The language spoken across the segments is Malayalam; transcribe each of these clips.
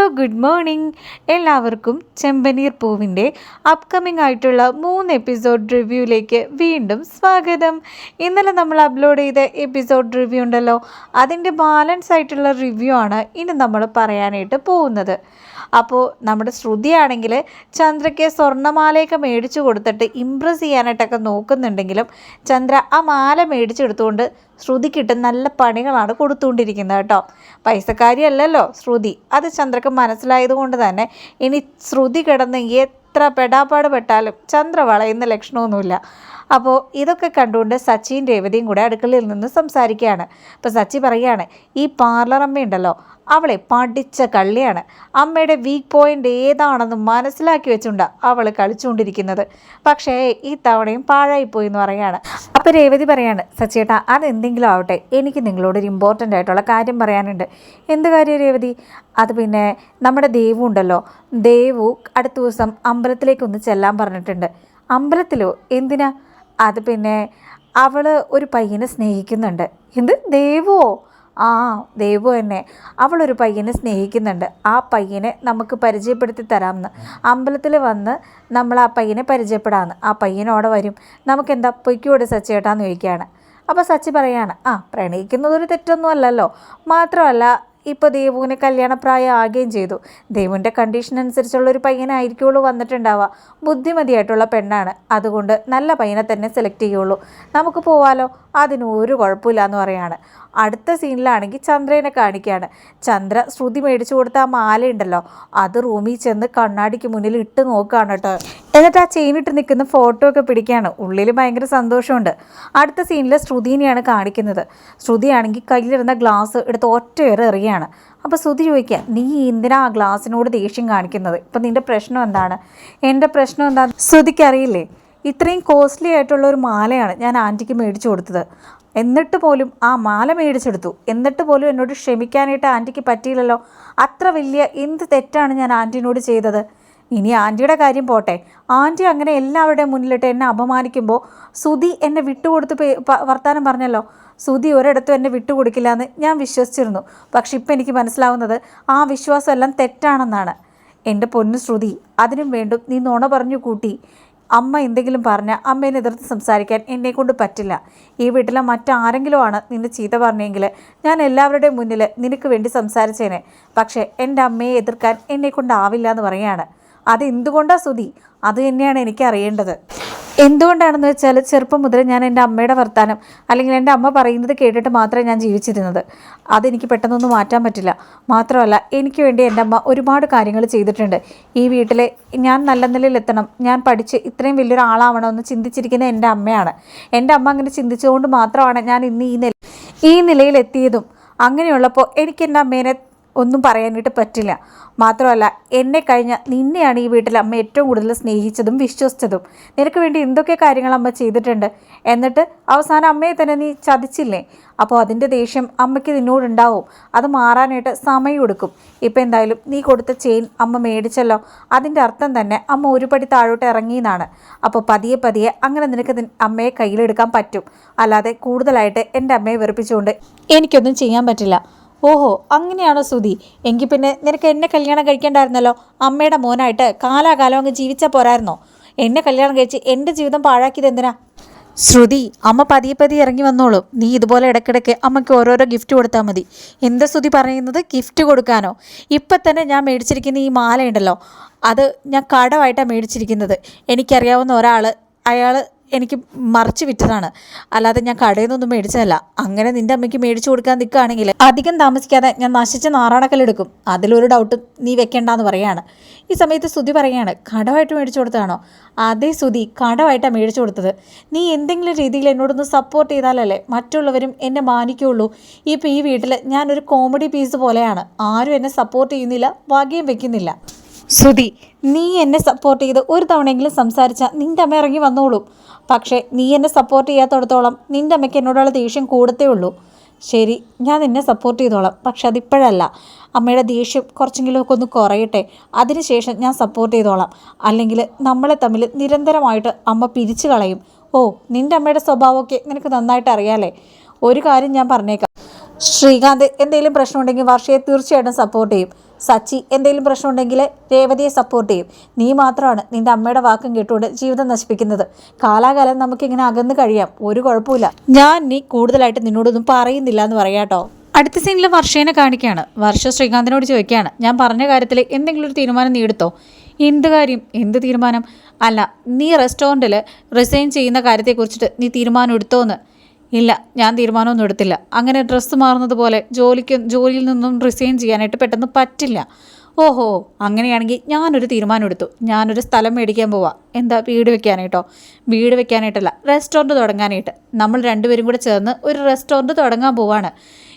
ഹലോ ഗുഡ് മോർണിംഗ് എല്ലാവർക്കും ചെമ്പനീർ പൂവിന്റെ അപ്കമിംഗ് ആയിട്ടുള്ള മൂന്ന് എപ്പിസോഡ് റിവ്യൂയിലേക്ക് വീണ്ടും സ്വാഗതം. ഇന്നലെ നമ്മൾ അപ്ലോഡ് ചെയ്ത എപ്പിസോഡ് റിവ്യൂ ഉണ്ടല്ലോ അതിന്റെ ബാലൻസ് ആയിട്ടുള്ള റിവ്യൂ ആണ് ഇനി നമ്മൾ പറയാനായിട്ട് പോകുന്നത്. അപ്പോൾ നമ്മുടെ ശ്രുതിയാണെങ്കിൽ ചന്ദ്രയ്ക്ക് സ്വർണമാലയൊക്കെ മേടിച്ചു കൊടുത്തിട്ട് ഇമ്പ്രസ് ചെയ്യാനായിട്ടൊക്കെ നോക്കുന്നുണ്ടെങ്കിലും ചന്ദ്ര ആ മാല മേടിച്ചെടുത്തുകൊണ്ട് ശ്രുതിക്കിട്ട് നല്ല പണികളാണ് കൊടുത്തുകൊണ്ടിരിക്കുന്നത് കേട്ടോ. പൈസക്കാരിയല്ലല്ലോ ശ്രുതി. അത് ചന്ദ്രക്ക് മനസ്സിലായതുകൊണ്ട് തന്നെ ഇനി ശ്രുതി കിടന്ന് എത്ര പെടാപ്പാട് പെട്ടാലും ചന്ദ്ര വളയുന്ന ലക്ഷണമൊന്നുമില്ല. അപ്പോൾ ഇതൊക്കെ കണ്ടുകൊണ്ട് സച്ചിൻ രേവതിയും കൂടെ അടുക്കളയിൽ നിന്ന് സംസാരിക്കുകയാണ്. അപ്പോൾ സച്ചി പറയുകയാണ് ഈ പാർലർ അമ്മയുണ്ടല്ലോ അവളെ പഠിച്ച കള്ളിയാണ്. അമ്മയുടെ വീക്ക് പോയിന്റ് ഏതാണെന്ന് മനസ്സിലാക്കി വെച്ചുകൊണ്ടാണ് അവൾ കളിച്ചുകൊണ്ടിരിക്കുന്നത്. പക്ഷേ ഈ തവണയും പാഴായിപ്പോയി എന്ന് പറയുകയാണ്. അപ്പോൾ രേവതി പറയാണ് സച്ചേട്ടാ അതെന്തെങ്കിലും ആവട്ടെ എനിക്ക് നിങ്ങളോട് ഒരു ഇമ്പോർട്ടന്റ് ആയിട്ടുള്ള കാര്യം പറയാനുണ്ട്. എന്ത് കാര്യം രേവതി? അത് പിന്നെ നമ്മുടെ ദേവു ഉണ്ടല്ലോ. ദേവു അടുത്ത ദിവസം അമ്പലത്തിലേക്കൊന്ന് ചെല്ലാൻ പറഞ്ഞിട്ടുണ്ട്. അമ്പലത്തിലോ? എന്തിനാ? അത് പിന്നെ അവൾ ഒരു പയ്യനെ സ്നേഹിക്കുന്നുണ്ട്. എന്ത്? ദേവുവോ ആ ദേവു തന്നെ. അവളൊരു പയ്യനെ സ്നേഹിക്കുന്നുണ്ട്. ആ പയ്യനെ നമുക്ക് പരിചയപ്പെടുത്തി തരാമെന്ന്. അമ്പലത്തിൽ വന്ന് നമ്മൾ ആ പയ്യനെ പരിചയപ്പെടാമെന്ന്. ആ പയ്യനോടെ വരും. നമുക്ക് എന്താ പൊയ്ക്കോട് സച്ചേട്ടാന്ന് ചോദിക്കുകയാണ്. അപ്പോൾ സച്ചി പറയാണ് ആ പ്രണയിക്കുന്നതൊരു തെറ്റൊന്നും അല്ലല്ലോ. മാത്രമല്ല ഇപ്പോൾ ദേവുവിന് കല്യാണപ്രായം ആകുകയും ചെയ്തു. ദേവുവിന്റെ കണ്ടീഷൻ അനുസരിച്ചുള്ള ഒരു പയ്യനായിരിക്കുള്ളൂ വന്നിട്ടുണ്ടാവുക. ബുദ്ധിമതിയായിട്ടുള്ള പെണ്ണാണ്. അതുകൊണ്ട് നല്ല പയ്യനെ തന്നെ സെലക്ട് ചെയ്യുള്ളൂ. നമുക്ക് പോവാലോ? അതിന് ഒരു കുഴപ്പമില്ല എന്ന് പറയാണ്. അടുത്ത സീനിലാണെങ്കിൽ ചന്ദ്രനെ കാണിക്കുകയാണ്. ചന്ദ്ര ശ്രുതി മേടിച്ചു കൊടുത്ത ആ മാല ഉണ്ടല്ലോ അത് റൂമിൽ ചെന്ന് കണ്ണാടിക്ക് മുന്നിൽ ഇട്ട് നോക്കുകയാണ് കേട്ടോ. എന്നിട്ട് ആ ചെയിനിട്ട് നിൽക്കുന്ന ഫോട്ടോ ഒക്കെ പിടിക്കുകയാണ്. ഉള്ളിൽ ഭയങ്കര സന്തോഷമുണ്ട്. അടുത്ത സീനിൽ ശ്രുതിനെയാണ് കാണിക്കുന്നത്. ശ്രുതിയാണെങ്കിൽ കയ്യിലിരുന്ന ഗ്ലാസ് എടുത്ത് ഒറ്റയേറെ എറിയാണ് അപ്പോൾ ശ്രുതി ചോദിക്കുക നീ എന്തിനാ ആ ഗ്ലാസിനോട് ദേഷ്യം കാണിക്കുന്നത്? ഇപ്പം നിന്റെ പ്രശ്നം എന്താണ്? എന്റെ പ്രശ്നം എന്താണ് ശ്രുതിക്ക് അറിയില്ലേ ഇത്രയും കോസ്റ്റ്ലി ആയിട്ടുള്ള ഒരു മാലയാണ് ഞാൻ ആന്റിക്ക് മേടിച്ചു കൊടുത്തത്. എന്നിട്ട് പോലും ആ മാല മേടിച്ചെടുത്തു. എന്നിട്ട് പോലും എന്നോട് ക്ഷമിക്കാനായിട്ട് ആന്റിക്ക് പറ്റിയില്ലല്ലോ. അത്ര വലിയ എന്ത് തെറ്റാണ് ഞാൻ ആന്റിനോട് ചെയ്തത്? ഇനി ആന്റിയുടെ കാര്യം പോട്ടെ. ആന്റി അങ്ങനെ എല്ലാവരുടെയും മുന്നിലിട്ട് എന്നെ അപമാനിക്കുമ്പോൾ സുധി എന്നെ വിട്ടുകൊടുത്ത് വർത്താനം പറഞ്ഞല്ലോ. സുധി ഒരിടത്തും എന്നെ വിട്ടുകൊടുക്കില്ല എന്ന് ഞാൻ വിശ്വസിച്ചിരുന്നു. പക്ഷെ ഇപ്പം എനിക്ക് മനസ്സിലാവുന്നത് ആ വിശ്വാസമെല്ലാം തെറ്റാണെന്നാണ്. എന്റെ പൊന്നു ശ്രുതി അതിനും വേണ്ടും നീ നുണ പറഞ്ഞു കൂട്ടി. അമ്മ എന്തെങ്കിലും പറഞ്ഞാൽ അമ്മേനെ എതിർത്ത് സംസാരിക്കാൻ എന്നെ കൊണ്ട് പറ്റില്ല. ഈ വീട്ടിലെ മറ്റാരെങ്കിലും ആണ് നിന്നെ ചീത്ത പറഞ്ഞെങ്കിൽ ഞാൻ എല്ലാവരുടെയും മുന്നിൽ നിനക്ക് വേണ്ടി സംസാരിച്ചേനെ. പക്ഷേ എന്റെ അമ്മയെ എതിർക്കാൻ എന്നെ കൊണ്ടാവില്ല എന്ന് പറയാണ് അത് എന്തുകൊണ്ടാണ് സുധി? അത് തന്നെയാണ് എനിക്ക് അറിയേണ്ടത് എന്തുകൊണ്ടാണെന്ന് വെച്ചാൽ ചെറുപ്പം മുതൽ ഞാൻ എന്റെ അമ്മയുടെ വർത്താനം അല്ലെങ്കിൽ എന്റെ അമ്മ പറയുന്നത് കേട്ടിട്ട് മാത്രമേ ഞാൻ ജീവിച്ചിരുന്നത്. അതെനിക്ക് പെട്ടെന്നൊന്നും മാറ്റാൻ പറ്റില്ല. മാത്രമല്ല എനിക്ക് വേണ്ടി എന്റെ അമ്മ ഒരുപാട് കാര്യങ്ങൾ ചെയ്തിട്ടുണ്ട്. ഈ വീട്ടിലെ ഞാൻ നല്ല നിലയിൽ എത്തണം. ഞാൻ പഠിച്ച് ഇത്രയും വലിയൊരു ആളാവണമെന്ന് ചിന്തിച്ചിരിക്കുന്ന എന്റെ അമ്മയാണ്. എന്റെ അമ്മ അങ്ങനെ ചിന്തിച്ചുകൊണ്ട് മാത്രമാണ് ഞാൻ ഇന്ന് ഈ നില ഈ നിലയിലെത്തിയതും. അങ്ങനെയുള്ളപ്പോൾ എനിക്ക് എന്റെ അമ്മേനെ ഒന്നും പറയാനായിട്ട് പറ്റില്ല. മാത്രമല്ല എന്നെ കഴിഞ്ഞ നിന്നെയാണ് ഈ വീട്ടിൽ അമ്മ ഏറ്റവും കൂടുതൽ സ്നേഹിച്ചതും വിശ്വസിച്ചതും. നിനക്ക് വേണ്ടി എന്തൊക്കെ കാര്യങ്ങൾ അമ്മ ചെയ്തിട്ടുണ്ട്? എന്നിട്ട് അവസാനം അമ്മയെ തന്നെ നീ ചതിച്ചില്ലേ? അപ്പോൾ അതിന്റെ ദേഷ്യം അമ്മയ്ക്ക് നിന്നോടുണ്ടാവും. അത് മാറാനായിട്ട് സമയം എടുക്കും. ഇപ്പം എന്തായാലും നീ കൊടുത്ത ചെയിൻ അമ്മ മേടിച്ചല്ലോ. അതിന്റെ അർത്ഥം തന്നെ അമ്മ ഒരു പടി താഴോട്ട് ഇറങ്ങിയെന്നാണ്. അപ്പോൾ പതിയെ പതിയെ അങ്ങനെ നിനക്ക് അമ്മയെ കയ്യിലെടുക്കാൻ പറ്റും. അല്ലാതെ കൂടുതലായിട്ട് എന്റെ അമ്മയെ വെറുപ്പിച്ചുകൊണ്ട് എനിക്കൊന്നും ചെയ്യാൻ പറ്റില്ല. ഓഹോ അങ്ങനെയാണോ സുധി എങ്കിൽ പിന്നെ നിനക്ക് എന്നെ കല്യാണം കഴിക്കേണ്ടായിരുന്നല്ലോ? അമ്മയുടെ മോനായിട്ട് കാലാകാലം അങ്ങ് ജീവിച്ചാൽ പോരായിരുന്നോ? എന്നെ കല്യാണം കഴിച്ച് എന്റെ ജീവിതം പാഴാക്കിയത് എന്തിനാ? ശ്രുതി അമ്മ പതിയെ പതിയെ ഇറങ്ങി വന്നോളൂ. നീ ഇതുപോലെ ഇടയ്ക്കിടയ്ക്ക് അമ്മയ്ക്ക് ഓരോരോ ഗിഫ്റ്റ് കൊടുത്താൽ മതി. എന്താ ശ്രുതി പറയുന്നത്? ഗിഫ്റ്റ് കൊടുക്കാനോ? ഇപ്പം തന്നെ ഞാൻ മേടിച്ചിരിക്കുന്ന ഈ മാലയുണ്ടല്ലോ. അത് ഞാൻ കടമായിട്ടാണ് മേടിച്ചിരിക്കുന്നത്. എനിക്കറിയാവുന്ന ഒരാൾ അയാൾ എനിക്ക് മറിച്ച് വിറ്റതാണ്. അല്ലാതെ ഞാൻ കടയിൽ നിന്നൊന്നും മേടിച്ചതല്ല. അങ്ങനെ നിന്റെ അമ്മയ്ക്ക് മേടിച്ചു കൊടുക്കാൻ നിൽക്കുകയാണെങ്കിൽ അധികം താമസിക്കാതെ ഞാൻ നശിച്ച നാറാണക്കല്ലെടുക്കും അതിലൊരു ഡൗട്ട് നീ വെക്കേണ്ടെന്ന് പറയാണ്. ഈ സമയത്ത് സ്തുതി പറയാണ് കടമായിട്ട് മേടിച്ചു കൊടുത്തതാണോ? അതേ സ്തുതി കടമായിട്ടാണ് മേടിച്ചു കൊടുത്തത്. നീ എന്തെങ്കിലും രീതിയിൽ എന്നോടൊന്ന് സപ്പോർട്ട് ചെയ്താലല്ലേ മറ്റുള്ളവരും എന്നെ മാനിക്കുള്ളൂ ഇപ്പോൾ ഈ വീട്ടിൽ ഞാനൊരു കോമഡി പീസ് പോലെയാണ്. ആരും എന്നെ സപ്പോർട്ട് ചെയ്യുന്നില്ല വകയും വെക്കുന്നില്ല. ശ്രുതി നീ എന്നെ സപ്പോർട്ട് ചെയ്ത് ഒരു തവണയെങ്കിലും സംസാരിച്ചാൽ നിന്റെ അമ്മ ഇറങ്ങി വന്നോളും. പക്ഷേ നീ എന്നെ സപ്പോർട്ട് ചെയ്യാത്തടത്തോളം നിന്റെ അമ്മയ്ക്ക് എന്നോടുള്ള ദേഷ്യം കൂടത്തേ ഉള്ളൂ. ശരി ഞാൻ നിന്നെ സപ്പോർട്ട് ചെയ്തോളാം. പക്ഷെ അതിപ്പോഴല്ല. അമ്മയുടെ ദേഷ്യം കുറച്ചെങ്കിലുമൊക്കെ ഒന്ന് കുറയട്ടെ. അതിനുശേഷം ഞാൻ സപ്പോർട്ട് ചെയ്തോളാം. അല്ലെങ്കിൽ നമ്മളെ തമ്മിൽ നിരന്തരമായിട്ട് അമ്മ പിരിച്ചു കളയും. ഓ നിന്റെ അമ്മയുടെ സ്വഭാവമൊക്കെ നിനക്ക് നന്നായിട്ട് അറിയാലേ ഒരു കാര്യം ഞാൻ പറഞ്ഞേക്കാം. ശ്രീകാന്ത് എന്തെങ്കിലും പ്രശ്നമുണ്ടെങ്കിൽ വർഷയെ തീർച്ചയായിട്ടും സപ്പോർട്ട് ചെയ്യും. സച്ചി എന്തെങ്കിലും പ്രശ്നമുണ്ടെങ്കിൽ രേവതിയെ സപ്പോർട്ട് ചെയ്യും. നീ മാത്രമാണ് നിന്റെ അമ്മയുടെ വാക്കും കേട്ടുകൊണ്ട് ജീവിതം നശിപ്പിക്കുന്നത്. കാലാകാലം നമുക്ക് നമുക്കിങ്ങനെ അകന്ന് കഴിയാം. ഒരു കുഴപ്പമില്ല ഞാൻ നീ കൂടുതലായിട്ട് നിന്നോടൊന്നും പറയുന്നില്ല എന്ന് പറയാട്ടോ അടുത്ത സീനിൽ വർഷേനെ കാണിക്കുകയാണ് വർഷ ശ്രീകാന്തിനോട് ചോദിക്കുകയാണ്. ഞാൻ പറഞ്ഞ കാര്യത്തിൽ എന്തെങ്കിലും ഒരു തീരുമാനം നീ എടുത്തോ എന്ത് കാര്യം? എന്ത് തീരുമാനം? അല്ല നീ റെസ്റ്റോറന്റിൽ റിസൈൻ ചെയ്യുന്ന കാര്യത്തെക്കുറിച്ചിട്ട് നീ തീരുമാനം എടുത്തോന്ന്. ഇല്ല ഞാൻ തീരുമാനമൊന്നും എടുത്തില്ല. അങ്ങനെ ഡ്രസ്സ് മാറുന്നത് പോലെ ജോലിക്ക് ജോലിയിൽ നിന്നും റിസൈൻ ചെയ്യാനായിട്ട് പെട്ടെന്ന് പറ്റില്ല. ഓഹോ അങ്ങനെയാണെങ്കിൽ ഞാനൊരു തീരുമാനം എടുത്തു ഞാനൊരു സ്ഥലം മേടിക്കാൻ പോവാം. എന്താ വീട് വെക്കാനായിട്ടോ? വീട് വെക്കാനായിട്ടല്ല റെസ്റ്റോറന്റ് തുടങ്ങാനായിട്ട്. നമ്മൾ രണ്ടുപേരും കൂടെ ചേർന്ന് ഒരു റെസ്റ്റോറന്റ് തുടങ്ങാൻ പോവാണ്.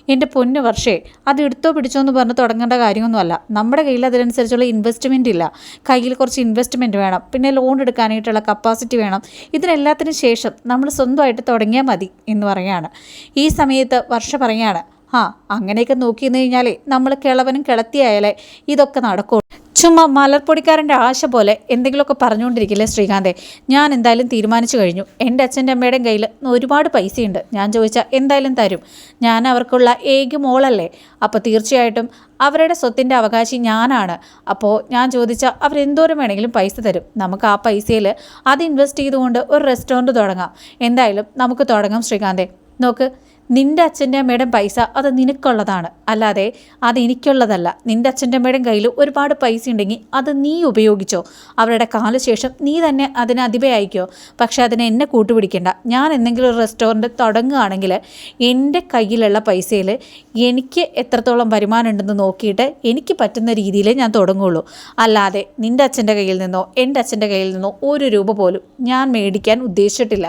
എന്റെ പൊന്നു വർഷേ അത് എടുത്തോ പിടിച്ചോ എന്ന് പറഞ്ഞ് തുടങ്ങേണ്ട കാര്യമൊന്നുമല്ല. നമ്മുടെ കയ്യിൽ അതിനനുസരിച്ചുള്ള ഇൻവെസ്റ്റ്മെന്റ് ഇല്ല. കയ്യിൽ കുറച്ച് ഇൻവെസ്റ്റ്മെന്റ് വേണം. പിന്നെ ലോൺ എടുക്കാനായിട്ടുള്ള കപ്പാസിറ്റി വേണം. ഇതിനെല്ലാത്തിനും ശേഷം നമ്മൾ സ്വന്തമായിട്ട് തുടങ്ങിയാൽ മതി എന്ന് പറയുകയാണ്. ഈ സമയത്ത് വർഷ പറയാണ് ആ അങ്ങനെയൊക്കെ നോക്കി നിന്ന് കഴിഞ്ഞാലേ നമ്മൾ കിളവനും കിളത്തിയായാലേ ഇതൊക്കെ നടക്കുള്ളൂ ചുമ്മാ മലർപ്പൊടിക്കാരന്റെ ആശ പോലെ എന്തെങ്കിലുമൊക്കെ പറഞ്ഞുകൊണ്ടിരിക്കില്ലേ ശ്രീകാന്തെ? ഞാൻ എന്തായാലും തീരുമാനിച്ചു കഴിഞ്ഞു. എന്റെ അച്ഛന്റെ അമ്മയുടെയും കയ്യിൽ ഒരുപാട് പൈസയുണ്ട്. ഞാൻ ചോദിച്ചാൽ എന്തായാലും തരും. ഞാൻ അവർക്കുള്ള ഏക മോളല്ലേ? അപ്പോൾ തീർച്ചയായിട്ടും അവരുടെ സ്വത്തിന്റെ അവകാശി ഞാനാണ്. അപ്പോൾ ഞാൻ ചോദിച്ചാൽ അവരെന്തോരം വേണമെങ്കിലും പൈസ തരും. നമുക്ക് ആ പൈസയിൽ അത് ഇൻവെസ്റ്റ് ചെയ്തുകൊണ്ട് ഒരു റെസ്റ്റോറന്റ് തുടങ്ങാം. എന്തായാലും നമുക്ക് തുടങ്ങാം ശ്രീകാന്തെ. നോക്ക് നിന്റെ അച്ഛന്റെ അമ്മയുടെ പൈസ അത് നിനക്കുള്ളതാണ്. അല്ലാതെ അത് എനിക്കുള്ളതല്ല. നിന്റെ അച്ഛന്റെ അമ്മയുടെ കയ്യിൽ ഒരുപാട് പൈസ ഉണ്ടെങ്കിൽ അത് നീ ഉപയോഗിച്ചോ. അവരുടെ കാലശേഷം നീ തന്നെ അതിന് അതിപയായിക്കോ പക്ഷേ അതിനെ എന്നെ കൂട്ടുപിടിക്കേണ്ട. ഞാൻ എന്തെങ്കിലും ഒരു റെസ്റ്റോറന്റ് തുടങ്ങുകയാണെങ്കിൽ എന്റെ കയ്യിലുള്ള പൈസയിൽ എനിക്ക് എത്രത്തോളം വരുമാനം ഉണ്ടെന്ന് നോക്കിയിട്ട് എനിക്ക് പറ്റുന്ന രീതിയിൽ ഞാൻ തുടങ്ങുള്ളൂ അല്ലാതെ നിന്റെ അച്ഛന്റെ കയ്യിൽ നിന്നോ എന്റെ അച്ഛന്റെ കയ്യിൽ നിന്നോ ഒരു രൂപ പോലും ഞാൻ മേടിക്കാൻ ഉദ്ദേശിച്ചിട്ടില്ല.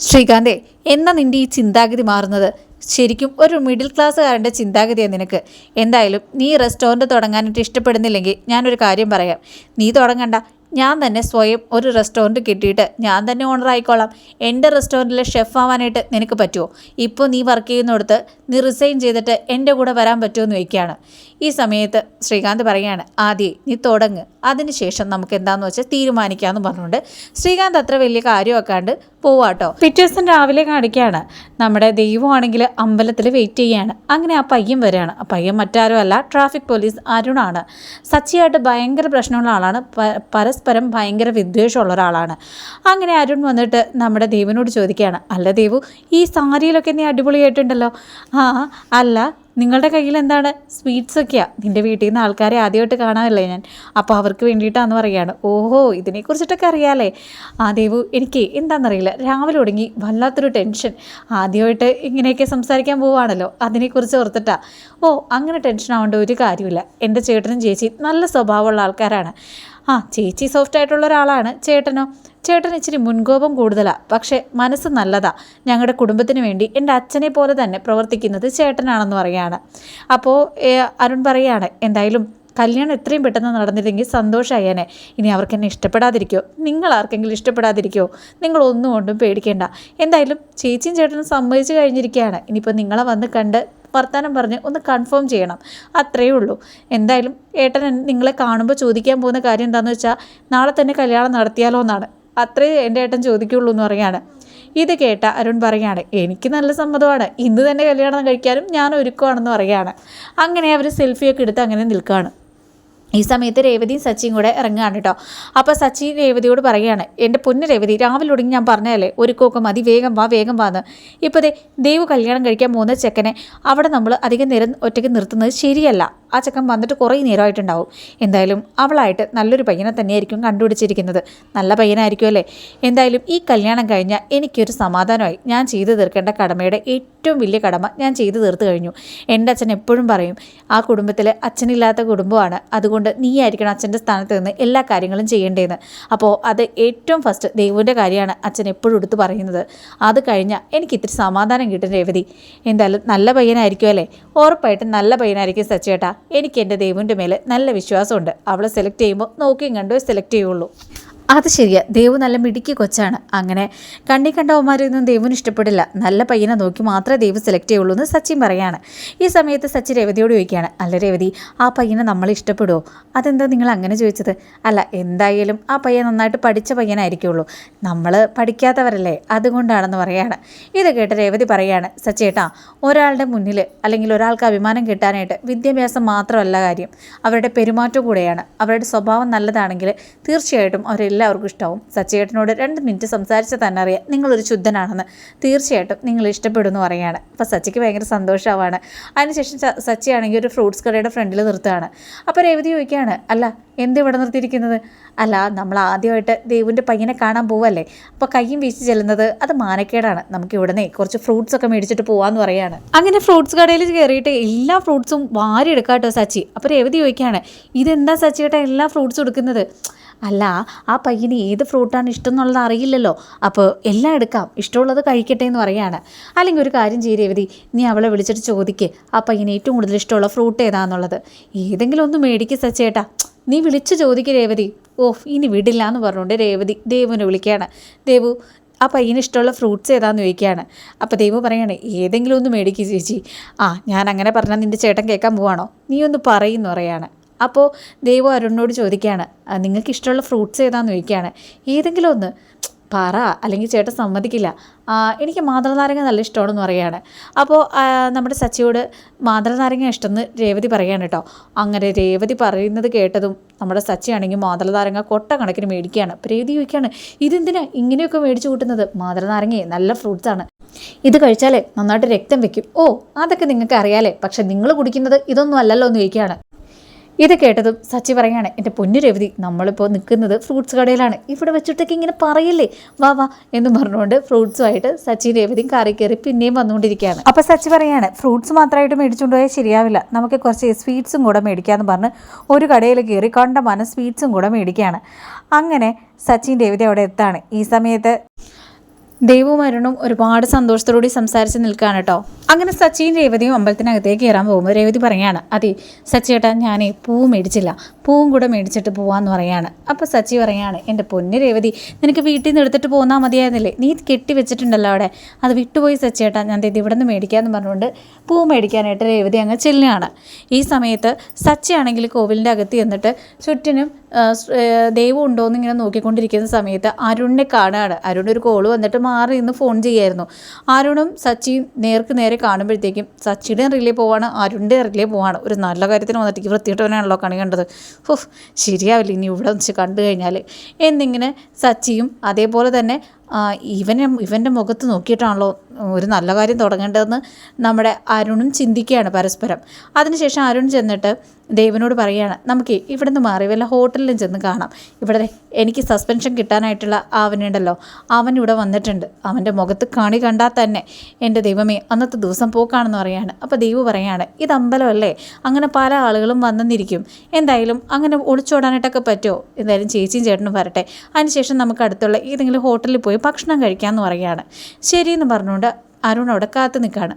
ശ്രീകാന്തേ എന്നാ നിന്റെ ഈ ചിന്താഗതി മാറുന്നത്? ശരിക്കും ഒരു മിഡിൽ ക്ലാസ്സുകാരന്റെ ചിന്താഗതിയാണ് നിനക്ക്. എന്തായാലും നീ റെസ്റ്റോറന്റ് തുടങ്ങാനായിട്ട് ഇഷ്ടപ്പെടുന്നില്ലെങ്കിൽ ഞാനൊരു കാര്യം പറയാം. നീ തുടങ്ങണ്ട. ഞാൻ തന്നെ സ്വയം ഒരു റെസ്റ്റോറന്റ് കിട്ടിയിട്ട് ഞാൻ തന്നെ ഓണർ ആയിക്കോളാം. എന്റെ റെസ്റ്റോറന്റിലെ ഷെഫ് ആവാനായിട്ട് നിനക്ക് പറ്റുമോ? ഇപ്പോൾ നീ വർക്ക് ചെയ്യുന്നിടത്ത് നീ റിസൈൻ ചെയ്തിട്ട് എന്റെ കൂടെ വരാൻ പറ്റുമോ എന്ന് ചോദിക്കുകയാണ്. ഈ സമയത്ത് ശ്രീകാന്ത് പറയുകയാണ് ആദ്യം നീ തുടങ്ങ്. അതിനുശേഷം നമുക്ക് എന്താണെന്ന് വെച്ചാൽ തീരുമാനിക്കാമെന്ന് പറഞ്ഞുകൊണ്ട് ശ്രീകാന്ത് അത്ര വലിയ കാര്യമാക്കാണ്ട് പോവാട്ടോ. പിറ്റേഴ്സൺ രാവിലെ കാണിക്കുകയാണ് നമ്മുടെ ദൈവമാണെങ്കിൽ അമ്പലത്തിൽ വെയിറ്റ് ചെയ്യുകയാണ് അങ്ങനെ ആ പയ്യൻ വരികയാണ് ആ പയ്യൻ മറ്റാരും അല്ല ട്രാഫിക് പോലീസ് അരുണാണ്. സച്ചിയായിട്ട് ഭയങ്കര പ്രശ്നമുള്ള ആളാണ്. പരസ്പരം ഭയങ്കര വിദ്വേഷമുള്ള ഒരാളാണ്. അങ്ങനെ അരുൺ വന്നിട്ട് നമ്മുടെ ദൈവനോട് ചോദിക്കുകയാണ് അല്ല ദേവു ഈ സാരിയിലൊക്കെ നീ അടിപൊളിയായിട്ടുണ്ടല്ലോ. ആ അല്ല നിങ്ങളുടെ കയ്യിൽ എന്താണ്? സ്വീറ്റ്സ് ഒക്കെയാണ് നിന്റെ വീട്ടിൽ നിന്ന് ആൾക്കാരെ ആദ്യമായിട്ട് കാണാമല്ലേ ഞാൻ. അപ്പോൾ അവർക്ക് വേണ്ടിയിട്ടാന്ന് പറയുകയാണ്. ഓഹോ ഇതിനെക്കുറിച്ചിട്ടൊക്കെ അറിയാമല്ലേ ആ ദേവു എനിക്ക് എന്താണെന്നറിയില്ല രാവിലെ തുടങ്ങി വല്ലാത്തൊരു ടെൻഷൻ ആദ്യമായിട്ട് ഇങ്ങനെയൊക്കെ സംസാരിക്കാൻ പോവുകയാണല്ലോ. അതിനെക്കുറിച്ച് ഓർത്തിട്ടാ. ഓ അങ്ങനെ ടെൻഷൻ ആവേണ്ട ഒരു കാര്യമില്ല. എന്റെ ചേട്ടനും ചേച്ചി നല്ല സ്വഭാവമുള്ള ആൾക്കാരാണ്. ആ ചേച്ചി സോഫ്റ്റ് ആയിട്ടുള്ള ഒരാളാണ്. ചേട്ടനോ? ചേട്ടൻ ഇച്ചിരി മുൻകോപം കൂടുതലാണ് പക്ഷേ മനസ്സ് നല്ലതാ. ഞങ്ങളുടെ കുടുംബത്തിന് വേണ്ടി എന്റെ അച്ഛനെ പോലെ തന്നെ പ്രവർത്തിക്കുന്നത് ചേട്ടനാണെന്ന് പറയാണ് അപ്പോൾ അരുൺ പറയാണ് എന്തായാലും കല്യാണം എത്രയും പെട്ടെന്ന് നടന്നില്ലെങ്കിൽ സന്തോഷമായേനെ ഇനി അവർക്ക് എന്നെ ഇഷ്ടപ്പെടാതിരിക്കോ? നിങ്ങൾ ആർക്കെങ്കിലും ഇഷ്ടപ്പെടാതിരിക്കോ? നിങ്ങൾ ഒന്നും കൊണ്ടും പേടിക്കേണ്ട. എന്തായാലും ചേച്ചിയും ചേട്ടനും സമ്മതിച്ചു കഴിഞ്ഞിരിക്കുകയാണ്. ഇനിയിപ്പോൾ നിങ്ങളെ വന്ന് കണ്ട് വർത്തമാനം പറഞ്ഞ് ഒന്ന് കൺഫേം ചെയ്യണം. അത്രയേ ഉള്ളൂ. എന്തായാലും ഏട്ടൻ നിങ്ങളെ കാണുമ്പോൾ ചോദിക്കാൻ പോകുന്ന കാര്യം എന്താണെന്ന് വെച്ചാൽ നാളെ തന്നെ കല്യാണം നടത്തിയാലോ എന്നാണ്. അത്രേ എന്റെ ഏട്ടൻ ചോദിക്കുള്ളൂ എന്ന് പറയാണ് ഇത് കേട്ട അരുൺ പറയാണ് എനിക്ക് നല്ല സമ്മതമാണ്. ഇന്ന് തന്നെ കല്യാണം കഴിക്കാനും ഞാൻ ഒരുക്കുവാണെന്ന് പറയാണ് അങ്ങനെ അവർ സെൽഫിയൊക്കെ എടുത്ത് അങ്ങനെ നിൽക്കുകയാണ് ഈ സമയത്ത് രേവതിയും സച്ചിയും കൂടെ ഇറങ്ങുകയാണ് കേട്ടോ. അപ്പോൾ സച്ചി രേവതിയോട് പറയുകയാണ് എന്റെ പൊന്ന് രേവതി രാവിലെ ഒടുങ്ങി ഞാൻ പറഞ്ഞതല്ലേ? ഒരു കോക്ക് മതി വേഗം വാ വേഗം വാന്ന്. ഇപ്പോൾ ദേ ദേവ് കല്യാണം കഴിക്കാൻ പോകുന്ന ചെക്കനെ അവിടെ നമ്മൾ അധികം നേരം ഒറ്റയ്ക്ക് നിർത്തുന്നത് ശരിയല്ല. ആ ചെക്കൻ വന്നിട്ട് കുറേ നേരമായിട്ടുണ്ടാവും. എന്തായാലും അവളായിട്ട് നല്ലൊരു പയ്യനെ തന്നെയായിരിക്കും കണ്ടുപിടിച്ചിരിക്കുന്നത്. നല്ല പയ്യനായിരിക്കും അല്ലേ? എന്തായാലും ഈ കല്യാണം കഴിഞ്ഞാൽ എനിക്കൊരു സമാധാനമായി. ഞാൻ ചെയ്തു തീർക്കേണ്ട കടമയുടെ ഏറ്റവും വലിയ കടമ ഞാൻ ചെയ്തു തീർത്തു കഴിഞ്ഞു. എന്റെ അച്ഛൻ എപ്പോഴും പറയും ആ കുടുംബത്തിൽ അച്ഛനില്ലാത്ത കുടുംബമാണ്. അതുകൊണ്ട് നീ ആയിരിക്കണം അച്ഛന്റെ സ്ഥാനത്ത് നിന്ന് എല്ലാ കാര്യങ്ങളും ചെയ്യേണ്ടതെന്ന്. അപ്പോൾ അത് ഏറ്റവും ഫസ്റ്റ് ദൈവന്റെ കാര്യമാണ് അച്ഛൻ എപ്പോഴും എടുത്ത് പറയുന്നത്. അത് കഴിഞ്ഞാൽ എനിക്ക് ഇത്തിരി സമാധാനം കിട്ടും രേവതി. എന്തായാലും നല്ല പയ്യനായിരിക്കും അല്ലേ? ഉറപ്പായിട്ടും നല്ല പയ്യനായിരിക്കും സച്ചേട്ടാ എനിക്ക് എന്റെ ദൈവന്റെ മേലെ നല്ല വിശ്വാസമുണ്ട്. അവളെ സെലക്ട് ചെയ്യുമ്പോൾ നോക്കിയും കണ്ടോ സെലക്ട് ചെയ്യുള്ളൂ. അത് ശരിയാ. ദേവു നല്ല മിടുക്കി കൊച്ചാണ്. അങ്ങനെ കണ്ണി കണ്ടവന്മാരൊന്നും ദേവുന് ഇഷ്ടപ്പെടില്ല. നല്ല പയ്യനെ നോക്കി മാത്രമേ ദേവ് സെലക്ട് ചെയ്യുള്ളൂ എന്ന് സച്ചിൻ പറയാണ്. ഈ സമയത്ത് സച്ചി രേവതിയോട് ചോദിക്കുകയാണ് അല്ല രേവതി ആ പയ്യനെ നമ്മൾ ഇഷ്ടപ്പെടുമോ അതെന്താ നിങ്ങൾ അങ്ങനെ ചോദിച്ചത്? അല്ല എന്തായാലും ആ പയ്യൻ നന്നായിട്ട് പഠിച്ച പയ്യനായിരിക്കുള്ളൂ. നമ്മൾ പഠിക്കാത്തവരല്ലേ? അതുകൊണ്ടാണെന്ന് പറയാണ്. ഇത് കേട്ട് രേവതി പറയാണ് സച്ചേട്ടാ ഒരാളുടെ മുന്നിൽ അല്ലെങ്കിൽ ഒരാൾക്ക് അഭിമാനം കിട്ടാനായിട്ട് വിദ്യാഭ്യാസം മാത്രമല്ല കാര്യം. അവരുടെ പെരുമാറ്റം കൂടെയാണ്. അവരുടെ സ്വഭാവം നല്ലതാണെങ്കിൽ തീർച്ചയായിട്ടും അവരെല്ലാവർക്കും ഇഷ്ടമാവും സച്ചേട്ടനോട് രണ്ട് മിനിറ്റ് സംസാരിച്ചാൽ തന്നെ അറിയാം നിങ്ങളൊരു ശുദ്ധനാണെന്ന്. തീർച്ചയായിട്ടും നിങ്ങൾ ഇഷ്ടപ്പെടുമെന്ന് പറയാണ് അപ്പോൾ സച്ചിക്ക് ഭയങ്കര സന്തോഷമാവാണ് അതിനുശേഷം സച്ചി സച്ചിയാണെങ്കിൽ ഒരു ഫ്രൂട്ട്സ് കടയുടെ ഫ്രണ്ടിൽ നിർത്തുകയാണ്. അപ്പോൾ രേവതി ചോദിക്കുകയാണ് അല്ല എന്ത് ഇവിടെ നിർത്തിയിരിക്കുന്നത്? അല്ല നമ്മൾ ആദ്യമായിട്ട് ദേവിന്റെ പയ്യനെ കാണാൻ പോവല്ലേ? അപ്പോൾ കയ്യും വീശി ചെല്ലുന്നത് അത് മാനക്കേടാണ്. നമുക്ക് ഇവിടുന്ന് കുറച്ച് ഫ്രൂട്ട്സ് ഒക്കെ മേടിച്ചിട്ട് പോവാന്ന് പറയാണ് അങ്ങനെ ഫ്രൂട്ട്സ് കടയിൽ കയറിയിട്ട് എല്ലാ ഫ്രൂട്ട്സും വാരി എടുക്കാട്ടോ കേട്ടോ സച്ചി. അപ്പോൾ രേവതി ചോദിക്കുകയാണ് ഇതെന്താ സച്ചിയുടെ എല്ലാ ഫ്രൂട്ട്സും എടുക്കുന്നത്? അല്ല ആ പയ്യന് ഏത് ഫ്രൂട്ടാണ് ഇഷ്ടം എന്നുള്ളത് അറിയില്ലല്ലോ. അപ്പോൾ എല്ലാം എടുക്കാം. ഇഷ്ടമുള്ളത് കഴിക്കട്ടെ എന്ന് പറയാണ്. അല്ലെങ്കിൽ ഒരു കാര്യം ചെയ്യ് നീ അവളെ വിളിച്ചിട്ട് ചോദിക്ക് ആ പയ്യന് ഏറ്റവും കൂടുതൽ ഇഷ്ടമുള്ള ഫ്രൂട്ട് ഏതാന്നുള്ളത്. ഏതെങ്കിലും ഒന്ന് മേടിക്ക് സച്ചേട്ടാ. നീ വിളിച്ച് ചോദിക്ക് രേവതി. ഓഫ് ഇനി വിടില്ല എന്ന് പറഞ്ഞുകൊണ്ട് രേവതി ദേവുവിനെ വിളിക്കുകയാണ്. ദേവു ആ പയ്യന് ഇഷ്ടമുള്ള ഫ്രൂട്ട്സ് ഏതാന്ന് ചോദിക്കുകയാണ്. അപ്പോൾ ദേവു പറയാണ് ഏതെങ്കിലും ഒന്ന് മേടിക്കുക ചേച്ചി. ആ ഞാൻ അങ്ങനെ പറഞ്ഞാൽ നിന്റെ ചേട്ടൻ കേൾക്കാൻ പോവാണോ? നീ ഒന്ന് പറയുന്നു പറയാണ്. അപ്പോൾ ദൈവം അരുണിനോട് ചോദിക്കുകയാണ് നിങ്ങൾക്ക് ഇഷ്ടമുള്ള ഫ്രൂട്ട്സ് ഏതാന്ന് ചോദിക്കുകയാണ്. ഏതെങ്കിലും ഒന്ന് പറ അല്ലെങ്കിൽ ചേട്ടൻ സമ്മതിക്കില്ല. "ആ, എനിക്ക് മാതൃനാരങ്ങ നല്ല ഇഷ്ടമാണെന്ന് പറയുകയാണ്. അപ്പോൾ നമ്മുടെ സച്ചിയോട് മാതൃനാരങ്ങ ഇഷ്ടമെന്ന് രേവതി പറയാണ് കേട്ടോ. അങ്ങനെ രേവതി പറയുന്നത് കേട്ടതും നമ്മുടെ സച്ചിയാണെങ്കിൽ മാതൃനാരങ്ങ കൊട്ട കണക്കിന് മേടിക്കുകയാണ്. അപ്പോൾ രേവതി ചോദിക്കുകയാണ് ഇതെന്തിനാ ഇങ്ങനെയൊക്കെ മേടിച്ചു കൂട്ടുന്നത്? മാതൃനാരങ്ങയെ നല്ല ഫ്രൂട്ട്സാണ് ഇത് കഴിച്ചാലേ നന്നായിട്ട് രക്തം വെക്കും. ഓ അതൊക്കെ നിങ്ങൾക്ക് അറിയാലേ പക്ഷെ നിങ്ങൾ കുടിക്കുന്നത് ഇതൊന്നും അല്ലല്ലോ എന്ന് ചോദിക്കുകയാണ്. ഇത് കേട്ടതും സച്ചി പറയാണ് എന്റെ പൊന്നു രവതി നമ്മളിപ്പോൾ നിൽക്കുന്നത് ഫ്രൂട്ട്സ് കടയിലാണ്. ഇവിടെ വെച്ചിട്ടൊക്കെ ഇങ്ങനെ പറയില്ലേ? വാ വാ എന്ന് പറഞ്ഞുകൊണ്ട് ഫ്രൂട്ട്സുമായിട്ട് സച്ചി രവതിയും കാറി കയറി പിന്നെയും വന്നുകൊണ്ടിരിക്കുകയാണ്. അപ്പോൾ സച്ചി പറയാണ് ഫ്രൂട്ട്സ് മാത്രമായിട്ട് മേടിച്ചുകൊണ്ട് പോയാൽ ശരിയാവില്ല. നമുക്ക് കുറച്ച് സ്വീറ്റ്സും കൂടെ മേടിക്കാമെന്ന് പറഞ്ഞ് ഒരു കടയിൽ കയറി കണ്ടമാനം സ്വീറ്റ്സും കൂടെ മേടിക്കുകയാണ്. അങ്ങനെ സച്ചിൻ രവതി അവിടെ എത്താണ്. ഈ സമയത്ത് ദൈവവും അരുണും ഒരുപാട് സന്തോഷത്തോടുകൂടി സംസാരിച്ച് നിൽക്കുകയാണ് കേട്ടോ. അങ്ങനെ സച്ചിൻ രേവതിയും അമ്പലത്തിനകത്തേക്ക് കയറാൻ പോകുമ്പോൾ രേവതി പറയാണ് അതെ സച്ചിയേട്ടാ ഞാനേ പൂ മേടിച്ചില്ല. പൂവും കൂടെ മേടിച്ചിട്ട് പോവാന്ന് പറയാണ് അപ്പോൾ സച്ചി പറയാണ് എന്റെ പൊന്ന് രേവതി നിനക്ക് വീട്ടിൽ നിന്ന് എടുത്തിട്ട് പോന്നാൽ മതിയായിരുന്നില്ലേ? നീ കെട്ടി വെച്ചിട്ടുണ്ടല്ലോ അവിടെ. അത് വിട്ടുപോയി സച്ചിയേട്ടാ. ഞാൻ ദേ ഇവിടെ നിന്ന് മേടിക്കാമെന്ന് പറഞ്ഞുകൊണ്ട് പൂ മേടിക്കാനായിട്ട് രേവതി അങ്ങ് ചെല്ലുകയാണ്. ഈ സമയത്ത് സച്ചിയാണെങ്കിൽ കോവിലിന്റെ അകത്ത് ചെന്നിട്ട് ചുറ്റിനും ദൈവം ഉണ്ടോ എന്ന് ഇങ്ങനെ നോക്കിക്കൊണ്ടിരിക്കുന്ന സമയത്ത് അരുണിനെ കാണുകയാണ്. അരുൺ ഒരു കോൾ വന്നിട്ട് മാറി നിന്ന് ഫോൺ ചെയ്യായിരുന്നു. അരുണും സച്ചിയും നേർക്ക് നേരെ കാണുമ്പോഴത്തേക്കും സച്ചിയുടെ റിലേ പോവാണ് അരുണിന്റെ റിലേ പോവാണ്. ഒരു നല്ല കാര്യത്തിന് വന്നിട്ട് വൃത്തിയിട്ടവനാണല്ലോ കണി കണ്ടത്. ഹുഫ് ശരിയാവില്ല. ഇനി ഇവിടെ വെച്ച് കണ്ടു കഴിഞ്ഞാൽ എന്നിങ്ങനെ സച്ചിയും അതേപോലെ തന്നെ ഇവനെ ഇവന്റെ മുഖത്ത് നോക്കിയിട്ടാണല്ലോ ഒരു നല്ല കാര്യം തുടങ്ങേണ്ടതെന്ന് നമ്മുടെ അരുണും ചിന്തിക്കുകയാണ് പരസ്പരം. അതിനുശേഷം അരുൺ ചെന്നിട്ട് ദേവനോട് പറയുകയാണ് നമുക്ക് ഇവിടെ നിന്ന് മാറി വല്ല ഹോട്ടലിലും ചെന്ന് കാണാം. ഇവിടെ എനിക്ക് സസ്പെൻഷൻ കിട്ടാനായിട്ടുള്ള അവനുണ്ടല്ലോ അവൻ ഇവിടെ വന്നിട്ടുണ്ട്. അവന്റെ മുഖത്ത് കണി കണ്ടാൽ തന്നെ എന്റെ ദൈവമേ അന്നത്തെ ദിവസം പോക്കാണെന്ന് പറയാണ്. അപ്പോൾ ദൈവം പറയാണ് ഇത് അമ്പലമല്ലേ? അങ്ങനെ പല ആളുകളും വന്നെന്നിരിക്കും എന്തായാലും അങ്ങനെ ഒളിച്ചോടാനായിട്ടൊക്കെ പറ്റുമോ? എന്തായാലും ചേച്ചിയും ചേട്ടനും വരട്ടെ. അതിനുശേഷം നമുക്ക് അടുത്തുള്ള ഏതെങ്കിലും ഹോട്ടലിൽ പോയി ഭക്ഷണം കഴിക്കാമെന്ന് പറയുകയാണ്. ശരിയെന്ന് പറഞ്ഞുകൊണ്ട് അരുൺ അവിടെ കാത്തു നിൽക്കുകയാണ്.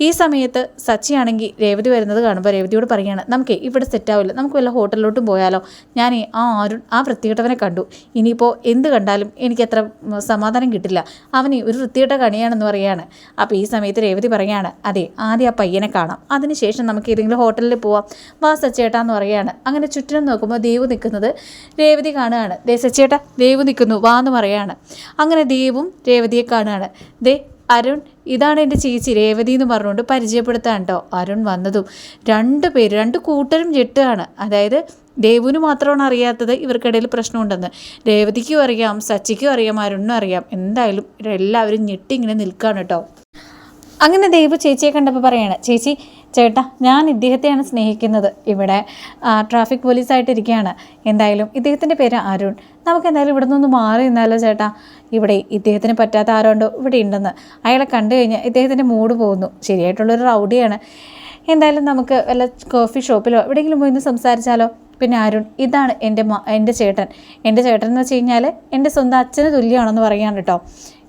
ഈ സമയത്ത് സച്ചിയാണെങ്കിൽ രേവതി വരുന്നത് കാണുമ്പോൾ രേവതിയോട് പറയുകയാണ് നമുക്ക് ഇവിടെ സെറ്റാവില്ല നമുക്ക് വല്ല ഹോട്ടലിലോട്ട് പോയാലോ? ഞാൻ ആ അരുൺ ആ വൃത്തികെട്ടവനെ കണ്ടു. ഇനിയിപ്പോൾ എന്ത് കണ്ടാലും എനിക്ക് അത്ര സമാധാനം കിട്ടില്ല. അവന് ഒരു വൃത്തികെട്ട കണിയാണെന്ന് പറയുകയാണ് അപ്പോൾ ഈ സമയത്ത് രേവതി പറയുകയാണ് അതെ ആദ്യം ആ പയ്യനെ കാണാം. അതിനുശേഷം നമുക്ക് ഏതെങ്കിലും ഹോട്ടലിൽ പോവാം. വാ സച്ചേട്ടാ എന്ന് പറയുകയാണ് അങ്ങനെ ചുറ്റിനും നോക്കുമ്പോൾ ദേവു നിൽക്കുന്നത് രേവതി കാണുകയാണ്. ദേ സച്ചേട്ടാ ദേവു നിൽക്കുന്നു. വാ എന്ന് പറയുകയാണ് അങ്ങനെ ദേവും രേവതിയെ കാണുകയാണ്. ദേ അരുൺ ഇതാണ് എന്റെ ചേച്ചി രേവതി എന്ന് പറഞ്ഞുകൊണ്ട് പരിചയപ്പെടുത്താൻ കേട്ടോ അരുൺ വന്നതും രണ്ട് പേര് രണ്ട് കൂട്ടരും ജെട്ടാണ് അതായത് ദേവുന് മാത്രമാണ് അറിയാത്തത് ഇവർക്കിടയിൽ പ്രശ്നമുണ്ടെന്ന്. രേവതിക്കും അറിയാം സച്ചിക്കും അറിയാം അരുണിനും അറിയാം. എന്തായാലും എല്ലാവരും ഞെട്ടി ഇങ്ങനെ നിൽക്കുകയാണ് കേട്ടോ അങ്ങനെ ദേവ് ചേച്ചിയെ കണ്ടപ്പോൾ പറയാണ് ചേച്ചി ചേട്ടാ ഞാൻ ഇദ്ദേഹത്തെയാണ് സ്നേഹിക്കുന്നത്. ഇവിടെ ട്രാഫിക് പോലീസായിട്ടിരിക്കുകയാണ് എന്തായാലും ഇദ്ദേഹത്തിന്റെ പേര് അരുൺ. നമുക്ക് എന്തായാലും ഇവിടെ നിന്ന് മാറി നിന്നാലോ ചേട്ടാ? ഇവിടെ ഇദ്ദേഹത്തിന് പറ്റാത്ത ആരോണ്ടോ ഇവിടെ ഉണ്ടെന്ന്. അയാളെ കണ്ടു കഴിഞ്ഞാൽ ഇദ്ദേഹത്തിന്റെ മൂഡ് പോകുന്നു. ശരിയായിട്ടുള്ളൊരു റൗഡിയാണ് എന്തായാലും നമുക്ക് വല്ല കോഫി ഷോപ്പിലോ എവിടെയെങ്കിലും പോയി സംസാരിച്ചാലോ? പിന്നെ അരുൺ ഇതാണ് എന്റെ എന്റെ ചേട്ടൻ. എന്റെ ചേട്ടൻ എന്ന് വെച്ച് കഴിഞ്ഞാൽ എന്റെ സ്വന്തം അച്ഛന് തുല്യമാണെന്ന് പറയാൻ കേട്ടോ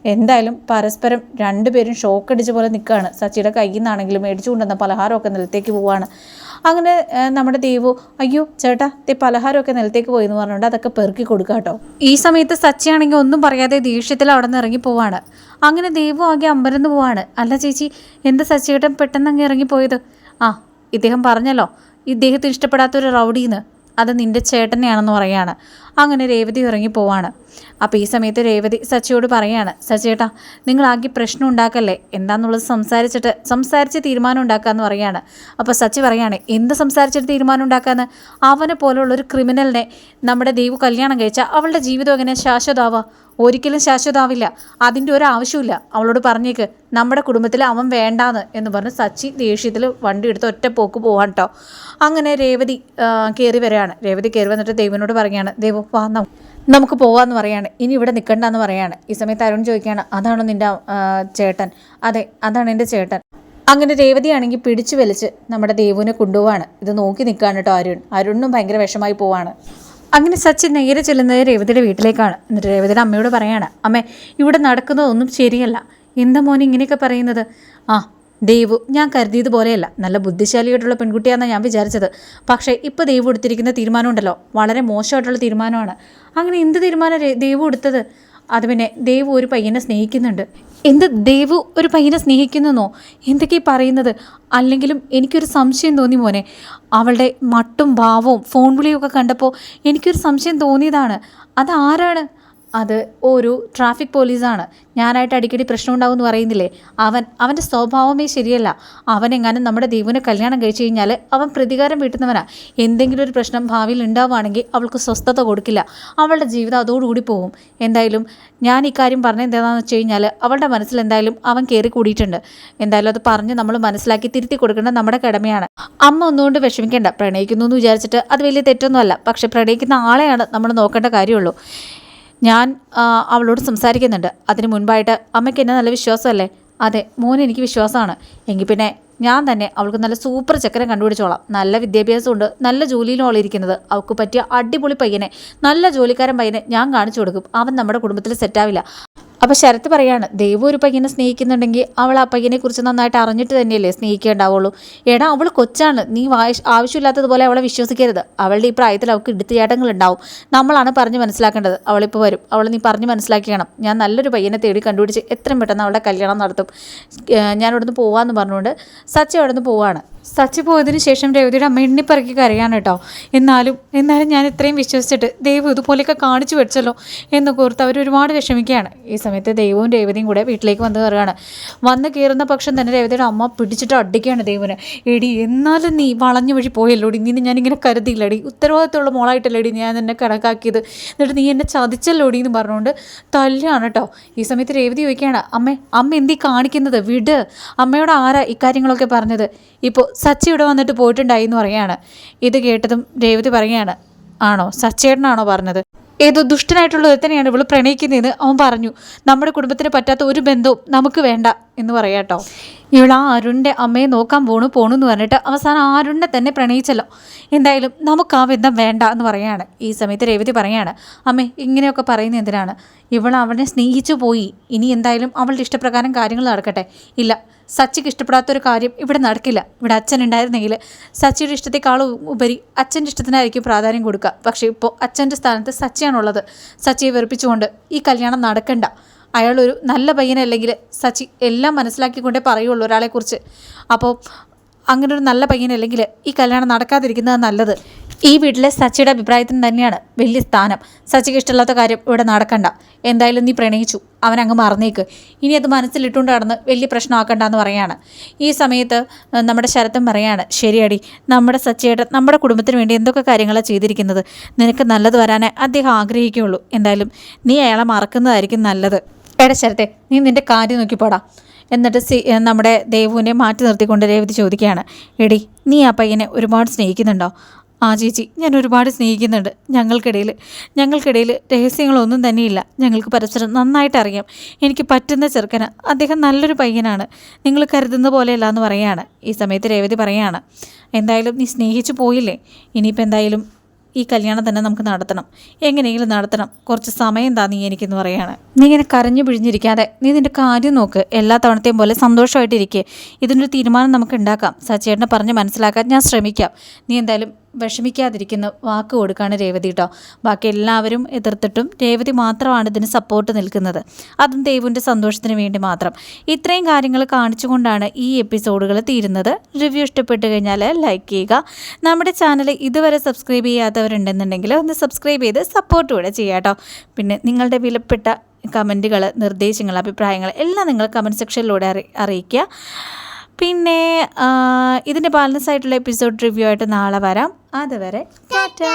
എന്തായാലും പരസ്പരം രണ്ടുപേരും ഷോക്ക് അടിച്ച പോലെ നിൽക്കുകയാണ്. സച്ചിയുടെ കയ്യിൽ നിന്നാണെങ്കിലും മേടിച്ചു കൊണ്ടുവന്ന പലഹാരമൊക്കെ നിലത്തേക്ക് പോവുകയാണ് അങ്ങനെ നമ്മുടെ ദേവു അയ്യോ ചേട്ടാ ദേ പലഹാരമൊക്കെ നിലത്തേക്ക് പോയി എന്ന് പറഞ്ഞുകൊണ്ട് അതൊക്കെ പെറുക്കി കൊടുക്കുക കേട്ടോ. ഈ സമയത്ത് സച്ചിയാണെങ്കിൽ ഒന്നും പറയാതെ ദേഷ്യത്തിൽ അവിടെ നിന്ന് ഇറങ്ങി പോവാണ്. അങ്ങനെ ദേവു ആകെ അമ്പരന്ന് പോവാണ്. അല്ല ചേച്ചി എന്താ സച്ചിയേട്ടൻ പെട്ടെന്ന് അങ്ങ് ഇറങ്ങിപ്പോയത് ആ ഇദ്ദേഹം പറഞ്ഞല്ലോ ഇദ്ദേഹത്തിന് ഇഷ്ടപ്പെടാത്തൊരു റൗഡിന്ന്. അത് നിന്റെ ചേട്ടനെയാണെന്ന് പറയാണ് അങ്ങനെ രേവതി ഇറങ്ങി പോവാണ്. അപ്പോൾ ഈ സമയത്ത് രേവതി സച്ചിയോട് പറയാണ് നിങ്ങൾ ആകെ പ്രശ്നം ഉണ്ടാക്കല്ലേ? എന്താന്നുള്ളത് സംസാരിച്ചിട്ട് സംസാരിച്ച് തീരുമാനം ഉണ്ടാക്കാമെന്ന് പറയാണ്. അപ്പോൾ സച്ചി പറയാണ് എന്ത് സംസാരിച്ചിട്ട് തീരുമാനം ഉണ്ടാക്കാന്ന്? അവനെ പോലുള്ളൊരു ക്രിമിനലിനെ നമ്മുടെ ദൈവ കല്യാണം കഴിച്ചാൽ അവളുടെ ജീവിതം എങ്ങനെ ശാശ്വതാവുക ഒരിക്കലും ശാശ്വതാവില്ല അതിന്റെ ഒരു ആവശ്യമില്ല അവളോട് പറഞ്ഞേക്ക് നമ്മുടെ കുടുംബത്തിൽ അവൻ വേണ്ടാന്ന് എന്ന് പറഞ്ഞ് സച്ചി ദേഷ്യത്തിൽ വണ്ടി എടുത്ത് ഒറ്റ പോക്ക് പോകാൻ കേട്ടോ അങ്ങനെ രേവതി കയറി വരികയാണ്. രേവതി കയറി വന്നിട്ട് ദൈവനോട് പറയുകയാണ് ദേവു വാ നമുക്ക് പോവാന്ന് പറയാണ്. ഇനി ഇവിടെ നിൽക്കണ്ടെന്ന് പറയാണ്. ഈ സമയത്ത് അരുൺ ചോദിക്കുകയാണ് അതാണോ നിന്റെ ചേട്ടൻ? അതെ അതാണ് എന്റെ ചേട്ടൻ. അങ്ങനെ രേവതിയാണെങ്കിൽ പിടിച്ചു വലിച്ച് നമ്മുടെ ദേവുവിനെ കൊണ്ടുപോവാണ്. ഇത് നോക്കി നിൽക്കുകയാണ് കേട്ടോ അരുൺ. അരുണിനും ഭയങ്കര വിഷമായി പോവാണ്. അങ്ങനെ സച്ചിൻ നേരെ ചെല്ലുന്നത് രേവതിയുടെ വീട്ടിലേക്കാണ്. എന്നിട്ട് രേവതിയുടെ അമ്മയോട് പറയാണ് അമ്മേ ഇവിടെ നടക്കുന്നതൊന്നും ശരിയല്ല. എന്താ മോനെ ഇങ്ങനെയൊക്കെ പറയുന്നത്? ആ ദേവു ഞാൻ കരുതിയത് പോലെയല്ല. നല്ല ബുദ്ധിശാലിയായിട്ടുള്ള പെൺകുട്ടിയാണെന്ന് ഞാൻ വിചാരിച്ചത്. പക്ഷേ ഇപ്പോൾ ദേവു എടുത്തിരിക്കുന്ന തീരുമാനമുണ്ടല്ലോ. വളരെ മോശമായിട്ടുള്ള തീരുമാനമാണ്. അങ്ങനെ എന്ത് തീരുമാനം ദേവു എടുത്തത്? അത് പിന്നെ ദേവു ഒരു പയ്യനെ സ്നേഹിക്കുന്നുണ്ട്. എന്ത് ദേവു ഒരു പയ്യനെ സ്നേഹിക്കുന്നെന്നോ? എന്തൊക്കെയാ പറയുന്നത്? അല്ലെങ്കിലും എനിക്കൊരു സംശയം തോന്നി മോനെ. അവളുടെ മട്ടും ഭാവവും ഫോൺ വിളിയൊക്കെ കണ്ടപ്പോൾ എനിക്കൊരു സംശയം തോന്നിയതാണ്. അതാരാണ്? അത് ഒരു ട്രാഫിക് പോലീസാണ്. ഞാനായിട്ട് അടിക്കടി പ്രശ്നം ഉണ്ടാവും എന്ന് പറയുന്നില്ലേ? അവൻ അവന്റെ സ്വഭാവമേ ശരിയല്ല. അവൻ എങ്ങാനും നമ്മുടെ ദൈവനെ കല്യാണം കഴിച്ചു കഴിഞ്ഞാൽ അവൻ പ്രതികാരം വീട്ടുന്നവനാ. എന്തെങ്കിലും ഒരു പ്രശ്നം ഭാവിയിൽ ഉണ്ടാവുകയാണെങ്കിൽ അവൾക്ക് സ്വസ്ഥത കൊടുക്കില്ല. അവളുടെ ജീവിതം അതോടുകൂടി പോകും. എന്തായാലും ഞാൻ ഇക്കാര്യം പറഞ്ഞത് എന്താണെന്ന് വെച്ച് കഴിഞ്ഞാൽ അവളുടെ മനസ്സിൽ എന്തായാലും അവൻ കയറി കൂടിയിട്ടുണ്ട്. എന്തായാലും അത് പറഞ്ഞ് നമ്മൾ മനസ്സിലാക്കി തിരുത്തി കൊടുക്കേണ്ടത് നമ്മുടെ കടമയാണ്. അമ്മ ഒന്നുകൊണ്ട് വിഷമിക്കേണ്ട. പ്രണയിക്കുന്നു എന്ന് വിചാരിച്ചിട്ട് അത് വലിയ തെറ്റൊന്നുമല്ല. പക്ഷേ പ്രണയിക്കുന്ന ആളെയാണ് നമ്മൾ നോക്കേണ്ട കാര്യമുള്ളൂ. ഞാൻ അവളോട് സംസാരിക്കുന്നുണ്ട്. അതിന് മുൻപായിട്ട് അമ്മയ്ക്ക് എന്നെ നല്ല വിശ്വാസമല്ലേ? അതെ മോൻ എനിക്ക് വിശ്വാസമാണ്. എങ്കിൽ പിന്നെ ഞാൻ തന്നെ അവൾക്ക് നല്ല സൂപ്പർ ചക്കരം കണ്ടുപിടിച്ചോളാം. നല്ല വിദ്യാഭ്യാസമുണ്ട്. നല്ല ജോലിയിലും അവളിരിക്കുന്നത് അവൾക്ക് പറ്റിയ അടിപൊളി പയ്യനെ നല്ല ജോലിക്കാരൻ പയ്യനെ ഞാൻ കാണിച്ചു കൊടുക്കും. അവൻ നമ്മുടെ കുടുംബത്തിൽ സെറ്റാവില്ല അപ്പോൾ ശരത്ത് പറയാണ് ദൈവം ഒരു പയ്യനെ സ്നേഹിക്കുന്നുണ്ടെങ്കിൽ അവൾ ആ പയ്യനെ കുറിച്ച് നന്നായിട്ട് അറിഞ്ഞിട്ട് തന്നെയല്ലേ സ്നേഹിക്കേണ്ടാവുള്ളൂ. എടാ അവൾ കൊച്ചാണ്. നീ ആവശ്യമില്ലാത്തതുപോലെ അവളെ വിശ്വസിക്കരുത്. അവളുടെ ഈ പ്രായത്തിൽ അവൾക്ക് എടുത്തുചാട്ടങ്ങൾ ഉണ്ടാവും നമ്മളാണ് പറഞ്ഞു മനസ്സിലാക്കേണ്ടത്. അവളിപ്പോൾ വരും. അവൾ നീ പറഞ്ഞ് മനസ്സിലാക്കിയണം. ഞാൻ നല്ലൊരു പയ്യനെ തേടി കണ്ടുപിടിച്ച് എത്രയും പെട്ടെന്ന് അവളുടെ കല്യാണം നടത്തും. ഞാൻ ഇവിടുന്ന് പോവാന്ന് പറഞ്ഞുകൊണ്ട് സച്ചി അവിടുന്ന് പോവാണ്. സച്ചി പോയതിന് ശേഷം രേവതിയുടെ അമ്മ എണ്ണിപ്പറക്കി കരയാണ് കേട്ടോ. എന്നാലും എന്നാലും ഞാൻ ഇത്രയും വിശ്വസിച്ചിട്ട് ദൈവം ഇതുപോലെയൊക്കെ കാണിച്ചു വെച്ചല്ലോ എന്ന് ഓർത്ത് അവർ ഒരുപാട് വിഷമിക്കുകയാണ്. ഈ സമയത്ത് ദൈവവും രേവതിയും കൂടെ വീട്ടിലേക്ക് വന്ന് കയറുകയാണ്. വന്ന് കയറുന്ന പക്ഷം തന്നെ രേവതിയുടെ അമ്മ പിടിച്ചിട്ട് അടിക്കുകയാണ് ദൈവന്. എടി എന്നാലും നീ വളഞ്ഞു വഴി പോയല്ലോടി നിന്നെ ഞാനിങ്ങനെ കരുതിയില്ലടി. ഉത്തരവാദിത്തമുള്ള മോളായിട്ടല്ലേടി ഞാൻ എന്നെ കണക്കാക്കിയത്. എന്നിട്ട് നീ എന്നെ ചതിച്ചല്ലോടി എന്ന് പറഞ്ഞുകൊണ്ട് തല്ലാണ് കേട്ടോ. ഈ സമയത്ത് രേവതി ചോദിക്കുകയാണ് അമ്മേ അമ്മ എന്തി കാണിക്കുന്നത്? വിട്. അമ്മയോട് ആരാ ഇക്കാര്യങ്ങളൊക്കെ പറഞ്ഞത്? ഇപ്പോൾ സച്ചി ഇവിടെ വന്നിട്ട് പോയിട്ടുണ്ടായി എന്ന് പറയാണ് ഇത് കേട്ടതും രേവതി പറയുകയാണ് ആണോ? സച്ചേട്ടനാണോ പറഞ്ഞത്? ഏതോ ദുഷ്ടനായിട്ടുള്ള ഒരുത്തനെയാണ് ഇവൾ പ്രണയിക്കുന്നതെന്ന് അവൻ പറഞ്ഞു. നമ്മുടെ കുടുംബത്തിന് പറ്റാത്ത ഒരു ബന്ധവും നമുക്ക് വേണ്ട. എന്ന് പറയാട്ടോ ഇവൾ ആ അരുണിന്റെ അമ്മയെ നോക്കാൻ പോണു പോണു എന്ന് പറഞ്ഞിട്ട് അവസാനം അരുണിനെ തന്നെ പ്രണയിച്ചല്ലോ. എന്തായാലും നമുക്ക് ആ ബന്ധം വേണ്ട എന്ന് പറയാണ്. ഈ സമയത്ത് രേവതി പറയാണ് അമ്മേ ഇങ്ങനെയൊക്കെ പറയുന്ന എന്തിനാണ്? ഇവൾ അവനെ സ്നേഹിച്ചു പോയി. ഇനി എന്തായാലും അവളുടെ ഇഷ്ടപ്രകാരം കാര്യങ്ങൾ നടക്കട്ടെ. ഇല്ല സച്ചിക്ക് ഇഷ്ടപ്പെടാത്തൊരു കാര്യം ഇവിടെ നടക്കില്ല. ഇവിടെ അച്ഛൻ ഉണ്ടായിരുന്നെങ്കിൽ സച്ചിയുടെ ഇഷ്ടത്തെക്കാളും ഉപരി അച്ഛന്റെ ഇഷ്ടത്തിനായിരിക്കും പ്രാധാന്യം കൊടുക്കുക. പക്ഷേ ഇപ്പോൾ അച്ഛന്റെ സ്ഥാനത്ത് സച്ചിയാണുള്ളത്. സച്ചിയെ വെറുപ്പിച്ചുകൊണ്ട് ഈ കല്യാണം നടക്കണ്ട. അയാളൊരു നല്ല പയ്യനല്ലെങ്കിൽ സച്ചി എല്ലാം മനസ്സിലാക്കിക്കൊണ്ടേ പറയുള്ളൂ ഒരാളെക്കുറിച്ച്. അപ്പോൾ അങ്ങനെ ഒരു നല്ല പയ്യനല്ലെങ്കിൽ ഈ കല്യാണം നടക്കാതിരിക്കുന്നത് നല്ലത്. ഈ വീട്ടിലെ സച്ചിയുടെ അഭിപ്രായത്തിന് തന്നെയാണ് വലിയ സ്ഥാനം. സച്ചിക്ക് ഇഷ്ടമില്ലാത്ത കാര്യം ഇവിടെ നടക്കണ്ട. എന്തായാലും നീ പ്രണയിച്ചു. അവൻ അങ്ങ് മറന്നേക്ക്. ഇനി അത് മനസ്സിലിട്ടുകൊണ്ട് നടന്ന് വലിയ പ്രശ്നമാക്കണ്ട എന്ന് പറയാണ്. ഈ സമയത്ത് നമ്മുടെ ശരത്തും പറയാണ് ശരിയടി നമ്മുടെ സച്ചിയേട്ടൻ നമ്മുടെ കുടുംബത്തിന് വേണ്ടി എന്തൊക്കെ കാര്യങ്ങളാണ് ചെയ്തിരിക്കുന്നത്? നിനക്ക് നല്ലത് വരാനേ അദ്ദേഹം ആഗ്രഹിക്കുകയുള്ളൂ. എന്തായാലും നീ അയാളെ മറക്കുന്നതായിരിക്കും നല്ലത്. എടാ ശരത്തെ നീ നിന്റെ കാര്യം നോക്കിപ്പോടാ എന്നിട്ട് സി നമ്മുടെ ദേവുവിനെ മാറ്റി നിർത്തിക്കൊണ്ട് രേവതി ചോദിക്കുകയാണ്. എടി നീ ആ പയ്യനെ ഒരുപാട് സ്നേഹിക്കുന്നുണ്ടോ? ആ ചേച്ചി ഞാൻ ഒരുപാട് സ്നേഹിക്കുന്നുണ്ട്. ഞങ്ങൾക്കിടയിൽ ഞങ്ങൾക്കിടയിൽ രഹസ്യങ്ങളൊന്നും തന്നെയില്ല. ഞങ്ങൾക്ക് പരസ്പരം നന്നായിട്ട് അറിയാം. എനിക്ക് പറ്റുന്ന ചെറുക്കന് അദ്ദേഹം നല്ലൊരു പയ്യനാണ്. നിങ്ങൾ കരുതുന്ന പോലെയല്ല എന്ന് പറയാണ് ഈ സമയത്ത് രേവതി പറയാണ് എന്തായാലും നീ സ്നേഹിച്ചു പോയില്ലേ? ഇനിയിപ്പോൾ എന്തായാലും ഈ കല്യാണം തന്നെ നമുക്ക് നടത്തണം. എങ്ങനെയെങ്കിലും നടത്തണം. കുറച്ച് സമയം താ നീ എനിക്കെന്ന് പറയാണ്. നീ ഇങ്ങനെ കരഞ്ഞു പിഴിഞ്ഞിരിക്കാതെ നീ നിന്റെ കാര്യം നോക്ക്. എല്ലാ തവണത്തെയും പോലെ സന്തോഷമായിട്ടിരിക്കുക ഇതിനൊരു തീരുമാനം നമുക്ക് ഉണ്ടാക്കാം. സച്ചേട്ടനെ പറഞ്ഞ് മനസ്സിലാക്കാൻ ഞാൻ ശ്രമിക്കാം. നീ എന്തായാലും വിഷമിക്കാതിരിക്കുന്ന വാക്ക് കൊടുക്കുകയാണ് രേവതി കേട്ടോ ബാക്കി എല്ലാവരും എതിർത്തിട്ടും രേവതി മാത്രമാണ് ഇതിന് സപ്പോർട്ട് നിൽക്കുന്നത്. അതും ദേവുവിന്റെ സന്തോഷത്തിന് വേണ്ടി മാത്രം. ഇത്രയും കാര്യങ്ങൾ കാണിച്ചുകൊണ്ടാണ് ഈ എപ്പിസോഡുകൾ തീരുന്നത്. റിവ്യൂ ഇഷ്ടപ്പെട്ട് കഴിഞ്ഞാൽ ലൈക്ക് ചെയ്യുക. നമ്മുടെ ചാനൽ ഇതുവരെ സബ്സ്ക്രൈബ് ചെയ്യാത്തവരുണ്ടെന്നുണ്ടെങ്കിൽ ഒന്ന് സബ്സ്ക്രൈബ് ചെയ്ത് സപ്പോർട്ട് കൂടെ ചെയ്യാം കേട്ടോ പിന്നെ നിങ്ങളുടെ വിലപ്പെട്ട കമന്റുകൾ നിർദ്ദേശങ്ങൾ അഭിപ്രായങ്ങൾ എല്ലാം നിങ്ങൾ കമന്റ് സെക്ഷനിലൂടെ അറി അറിയിക്കുക. പിന്നെ ഇതിന്റെ ബാലൻസ് ആയിട്ടുള്ള എപ്പിസോഡ് റിവ്യൂ ആയിട്ട് നാളെ വരാം. അതുവരെ ടാറ്റാ.